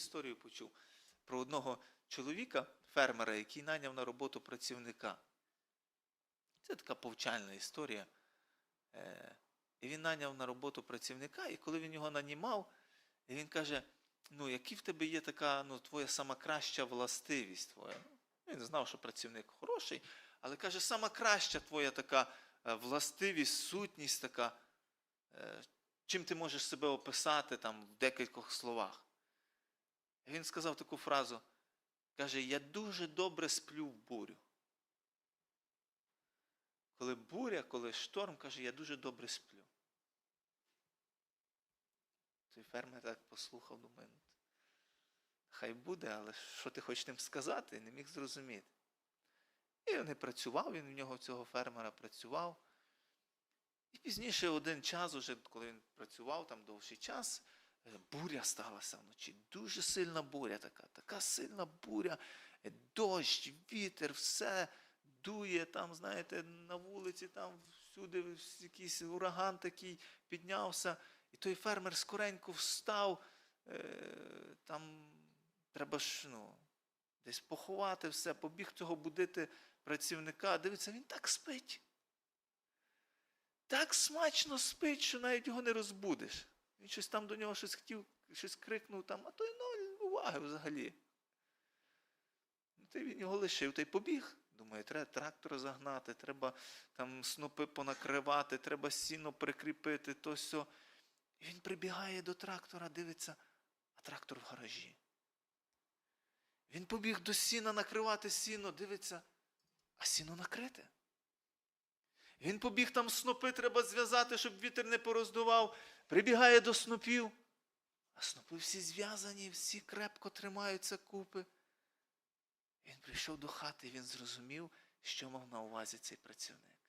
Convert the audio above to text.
історію почув про одного чоловіка, фермера, який найняв на роботу працівника. Це така повчальна історія. Е, І він найняв на роботу працівника, і коли він його нанімав, він каже: ну, які в тебе є така ну, твоя сама краща властивість твоя. Ну, Він знав, що працівник хороший, але каже, сама краща твоя така е, властивість, сутність така. е, Чим ти можеш себе описати там в декількох словах? Він сказав таку фразу: каже, я дуже добре сплю в бурю. Коли буря, коли шторм, каже, я дуже добре сплю. Той фермер так послухав, думає, «Ну, хай буде, але що ти хочеш тим сказати, не міг зрозуміти. І не працював, він в нього цього фермера працював. І пізніше один час, уже, коли він працював там довший час, буря сталася вночі. Дуже сильна буря така, така сильна буря, е, дощ, вітер, все дує, там, знаєте, на вулиці, там всюди якийсь ураган такий піднявся. І той фермер скоренько встав, е, там треба ж ну, десь поховати все, побіг цього будити працівника. Дивиться, він так спить. Так смачно спить, що навіть його не розбудиш. Він щось там до нього щось хотів, щось крикнув там, а той ноль уваги взагалі. Ну, Ти він його лишив, та й побіг. Думаю, треба трактор загнати, треба там снопи понакривати, треба сіно прикріпити, то сьо. І він прибігає до трактора, дивиться, а трактор в гаражі. Він побіг до сіна накривати сіно, дивиться, а сіно накрите. Він побіг там снопи треба зв'язати, щоб вітер не пороздував. Прибігає до снопів, а снопи всі зв'язані, всі крепко тримаються купи. Він прийшов до хати, він зрозумів, що мав на увазі цей працівник.